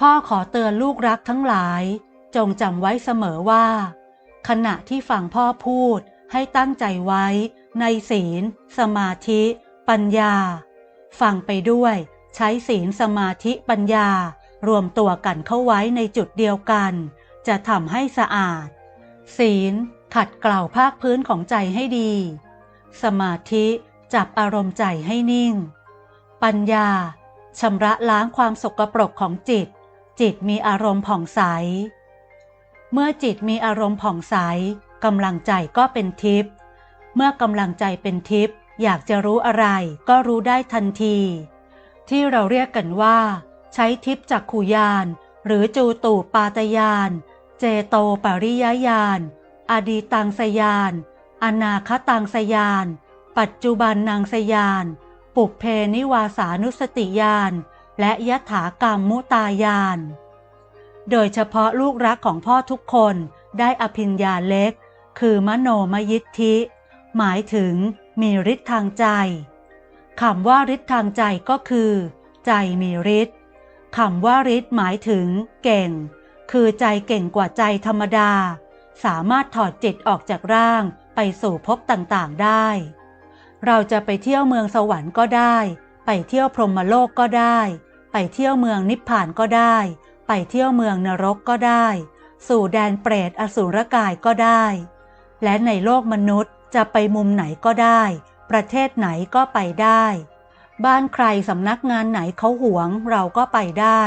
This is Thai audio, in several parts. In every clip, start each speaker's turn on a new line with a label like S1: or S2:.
S1: พ่อขอเตือนลูกรักทั้งหลาย จงจำไว้เสมอว่า ขณะที่ฟังพ่อพูดให้ตั้งใจไว้ ในศีล สมาธิ ปัญญา ฟังไปด้วย ใช้ศีลสมาธิปัญญา รวมตัวกันเข้าไว้ในจุดเดียวกัน จะทำให้สะอาด ศีล ขัดเกลาภาคพื้นของใจให้ดี สมาธิจับอารมณ์ใจให้นิ่ง ปัญญาชำระล้างความสกปรกของจิต จิตมีอารมณ์ผ่องใส เมื่อจิตมีอารมณ์ผ่องใสกำลังใจก็เป็นทิพย์ เมื่อกำลังใจเป็นทิพย์อยากจะรู้อะไรก็รู้ได้ทันที ที่เราเรียกกันว่า ใช้ทิพย์จักขุยานหรือจูตูปาตยาน เจโตปริยญาณอดีตังสยาน อนาคตังสยาน ปัจจุบันนางสยาน ปุเพนิวาสานุสติยาน และยถากรรมมุตายาน โดยเฉพาะลูกรักของพ่อทุกคนได้อภิญญาเล็ก คือมโนมยิทธิ หมายถึงมีฤทธิ์ทางใจคำว่าฤทธิ์ทางใจก็คือ ใจมีฤทธิ์คำว่าฤทธิ์หมายถึง เก่ง คือใจเก่งกว่าใจธรรมดา สามารถถอดจิตออกจากร่างไปสู่ภพต่างๆได้ เราจะไปเที่ยวเมืองสวรรค์ก็ได้ ไปเที่ยวพรหมโลกก็ได้ ไปเที่ยวเมืองนิพพานก็ได้ ไปเที่ยวเมืองนรกก็ได้ สู่แดนเปรตอสุรกายก็ได้ และในโลกมนุษย์จะไปมุมไหนก็ได้ ประเทศไหนก็ไปได้ บ้านใครสำนักงานไหนเขาหวงเราก็ไปได้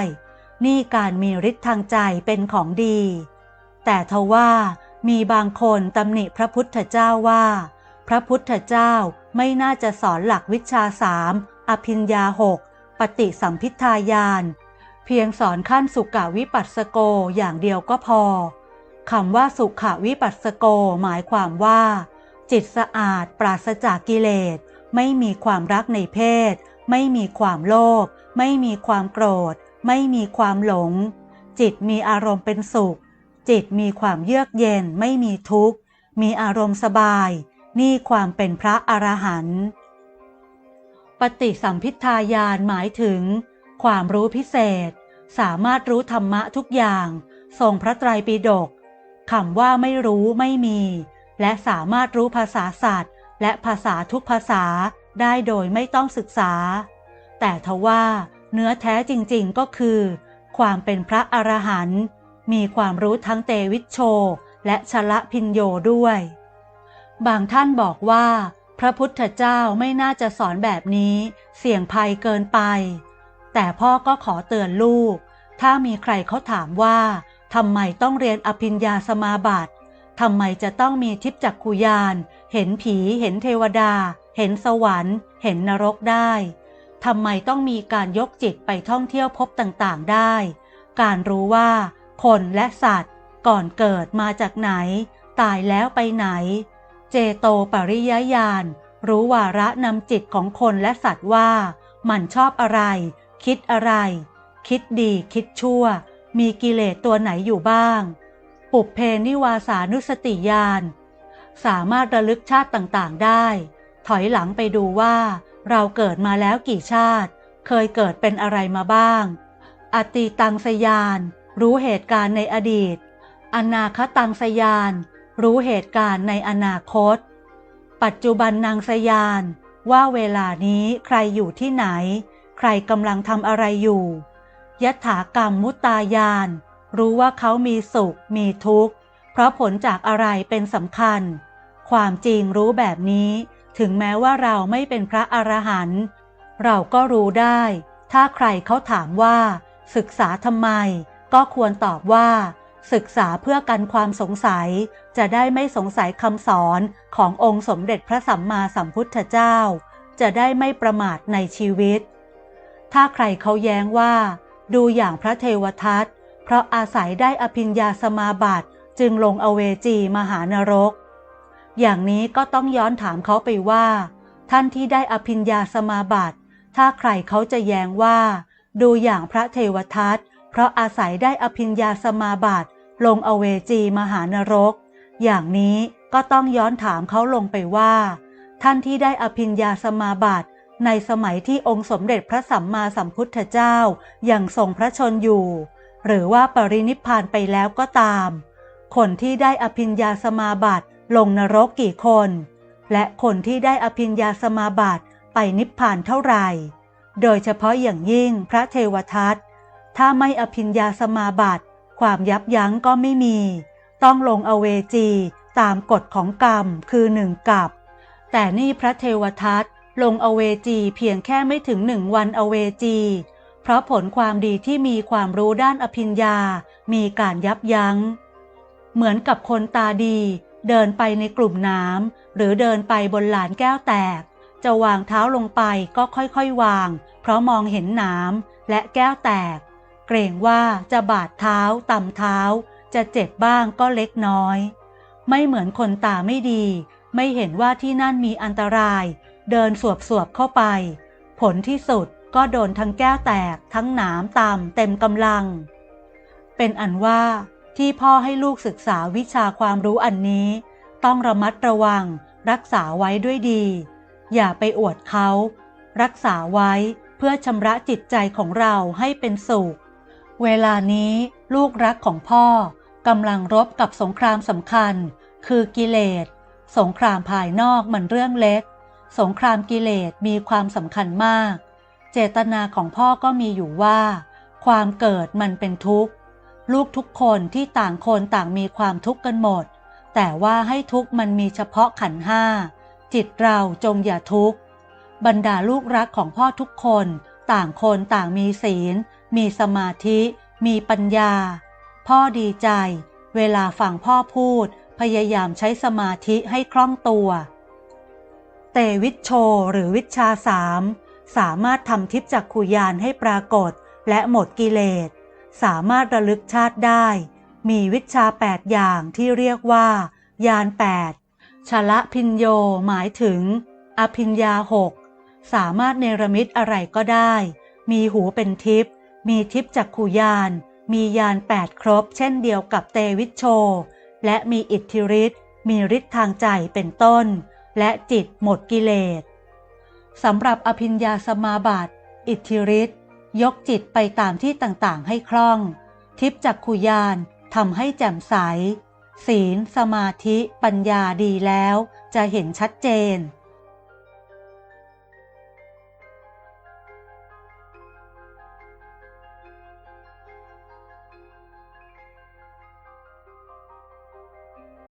S1: นี่การมีฤทธิ์ทางใจเป็นของดี แต่ทว่ามีบางคนตำหนิพระพุทธเจ้าว่า พระพุทธเจ้าไม่น่าจะสอนหลักวิชาสามอภิญญาหก ปฏิสัมพิทายาน เพียงสอนขั้นสุกาวิปัสสโกอย่างเดียวก็พอคำว่าสุขวิปัสสโกหมายความว่า จิตสะอาดปราศจากกิเลส ไม่มีความรักในเพศ ไม่มีความโลภไม่มีความโกรธ ไม่มีความหลง จิตมีอารมณ์เป็นสุข จิตมีความเยือกเย็นไม่มีทุกข์ มีอารมณ์สบาย นี่ความเป็นพระอรหันต์ ปฏิสัมพิทายานหมายถึง ความรู้พิเศษ สามารถรู้ธรรมะทุกอย่างทรงพระไตรปิฎกคำว่าไม่รู้ไม่มี และสามารถรู้ภาษาสัตว์ และภาษาทุกภาษาได้โดยไม่ต้องศึกษา แต่ทว่าเนื้อแท้จริงๆก็คือ ความเป็นพระอรหันต์มีความรู้ทั้งเตวิชโช และชละพินโยด้วย บางท่านบอกว่า พระพุทธเจ้าไม่น่าจะสอนแบบนี้ เสี่ยงภัยเกินไป แต่พ่อก็ขอเตือนลูก ถ้ามีใครเขาถามว่าทำไมต้องเรียนอภิญญาสมาบัติทำไมจะต้องมีทิพจักขุยาน เห็นผี เห็นเทวดา เห็นสวรรค์ เห็นนรกได้ทำไมต้องมีการยกจิตไปท่องเที่ยวพบต่างๆได้ การรู้ว่า คนและสัตว์ ก่อนเกิดมาจากไหน ตายแล้วไปไหน เจโตปริยญาณรู้วาระนำจิตของคนและสัตว์ว่า มันชอบอะไร คิดอะไร คิดดีคิดชั่ว มีกิเลสตัวไหนอยู่บ้าง ปุบเพนิวาสานุสติญาณสามารถระลึกชาติต่างๆได้ ถอยหลังไปดูว่า เราเกิดมาแล้วกี่ชาติ เคยเกิดเป็นอะไรมาบ้าง อติตังสยาน รู้เหตุการณ์ในอดีต อนาคตังสยาน รู้เหตุการณ์ในอนาคต ปัจจุบันนางสยานว่าเวลานี้ใครอยู่ที่ไหน ใครกำลังทำอะไรอยู่ยถากรรมมุตตายาน รู้ว่าเขามีสุข มีทุกข์ เพราะผลจากอะไรเป็นสำคัญ ความจริงรู้แบบนี้ ถึงแม้ว่าเราไม่เป็นพระอรหันต์เราก็รู้ได้ ถ้าใครเขาถามว่า ศึกษาทำไม ก็ควรตอบว่า ศึกษาเพื่อกันความสงสัยจะได้ไม่สงสัยคำสอนขององค์สมเด็จพระสัมมาสัมพุทธเจ้า จะได้ไม่ประมาทในชีวิต ถ้าใครเขาแย้งว่า ดูอย่างพระเทวทัตเพราะอาศัยได้อภิญญาสมาบัติจึงลงอเวจีมหานรก อย่างนี้ก็ต้องย้อนถามเขาไปว่า ท่านที่ได้อภิญญาสมาบัติ ถ้าใครเขาจะแย้งว่า ดูอย่างพระเทวทัตเพราะอาศัยได้อภิญญาสมาบัติลงอเวจีมหานรก อย่างนี้ก็ต้องย้อนถามเขาลงไปว่า ท่านที่ได้อภิญญาสมาบัติในสมัยที่องค์สมเด็จพระสัมมาสัมพุทธเจ้ายัางทรงพระชนอยู่ หรือว่าปรินิพพานไปแล้วก็ตาม คนที่ได้อภิญญาสมาบัติลงนรกกี่คน และคนที่ได้อภิญญาสมาบัติไปนิพพานเท่าไหร่ โดยเฉพาะอย่างยิ่งพระเทวทัต ถ้าไม่อภิญญาสมาบัติความยับยั้งก็ไม่มี ต้องลงอเวจีตามกฎของกรรมคือหนึ่งกับ แต่นี่พระเทวทัตลงอเวจีเพียงแค่ไม่ถึงหนึ่งวันอเวจี เพราะผลความดีที่มีความรู้ด้านอภิญญา มีการยับยัง้ง เหมือนกับคนตาดี เดินไปในกลุ่มน้ำหรือเดินไปบนหลานแก้วแตก จะวางเท้าลงไปก็ค่อยๆวาง เพราะมองเห็นน้ำและแก้วแตก เกรงว่าจะบาดเท้าต่ำเท้า จะเจ็บบ้างก็เล็กน้อย ไม่เหมือนคนตาไม่ดี ไม่เห็นว่าที่นั่นมีอันตราย เดินสวบสวบเข้าไป ผลที่สุดก็โดนทั้งแก้วแตกทั้งหนามตำเต็มกำลัง เป็นอันว่าที่พ่อให้ลูกศึกษาวิชาความรู้อันนี้ ต้องระมัดระวัง รักษาไว้ด้วยดี อย่าไปอวดเขา รักษาไว้เพื่อชำระจิตใจของเราให้เป็นสุข เวลานี้ลูกรักของพ่อกำลังรบกับสงครามสำคัญ คือกิเลส สงครามภายนอกมันเรื่องเล็ก สงครามกิเลสมีความสำคัญมาก เจตนาของพ่อก็มีอยู่ว่า ความเกิดมันเป็นทุกข์ ลูกทุกคนที่ต่างคนต่างมีความทุกข์กันหมด แต่ว่าให้ทุกข์มันมีเฉพาะขันห้า จิตเราจงอย่าทุกข์ บรรดาลูกรักของพ่อทุกคน ต่างคนต่างมีศีล มีสมาธิ มีปัญญา พ่อดีใจ เวลาฟังพ่อพูด พยายามใช้สมาธิให้คล่องตัว เตวิชโชหรือวิชาสามสามารถทำทิพจักขุยานให้ปรากฏ และหมดกิเลส สามารถระลึกชาติได้ มีวิชาแปดอย่างที่เรียกว่า ยานแปดชละพินโยหมายถึง อภิญญาหกสามารถเนรมิตอะไรก็ได้ มีหูเป็นทิพย์ มีทิพจักขุยาน มียานแปดครบ เช่นเดียวกับเตวิชโช และมีอิทธิฤทธิ์มีฤทธิ์ทางใจเป็นต้น และจิตหมดกิเลสสำหรับอภิญญาสมาบัติอิทธิฤทธิ์ยกจิตไปตามที่ต่างๆ ให้คล่อง ทิพจักขุยานทำให้แจ่มใส ศีล สมาธิ ปัญญาดีแล้ว จะเห็นชัดเจน